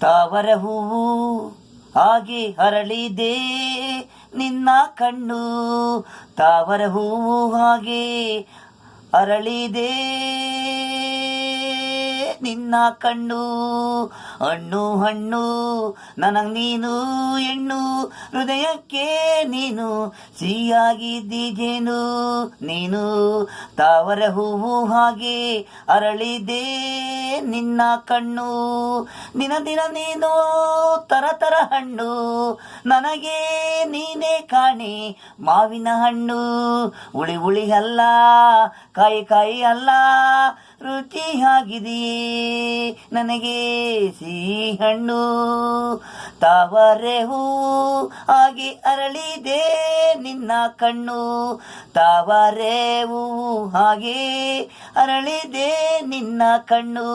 ತಾವರ ಹೂವು ಹಾಗೆ ಹರಳಿದೆ ನಿನ್ನ ಕಣ್ಣು. ತಾವರ ಹೂವು ಹಾಗೆ ಅರಳಿದೆ ನಿನ್ನ ಕಣ್ಣು, ಹಣ್ಣು ಹಣ್ಣು, ನನಗ್ ನೀನು, ಹೆಣ್ಣು, ಹೃದಯಕ್ಕೆ ನೀನು ಸಿಹಿಯಾಗಿದ್ದೀಜೇನು ನೀನು? ತಾವರ ಹೂವು ಹಾಗೆ ಅರಳಿದೆ ನಿನ್ನ ಕಣ್ಣು, ದಿನ ದಿನ ನೀನು ತರತರ ತರ ಹಣ್ಣು, ನನಗೆ ನೀನೇ ಕಾಣೆ, ಮಾವಿನ ಹಣ್ಣು ಉಳಿ ಉಳಿ ಅಲ್ಲ, ಕಾಯಿ ಕಾಯಿ ಅಲ್ಲ ರುಚಿಯಾಗಿದೆಯೇ ನನಗೆ ಸಿಹಿ ಹಣ್ಣು ತಾವರೆ ಹೂ ಆಗಿ ಅರಳಿದೆ ನಿನ್ನ ಕಣ್ಣು. ತಾವರೆ ಹೂ ಹಾಗೆ ಅರಳಿದೆ ನಿನ್ನ ಕಣ್ಣು.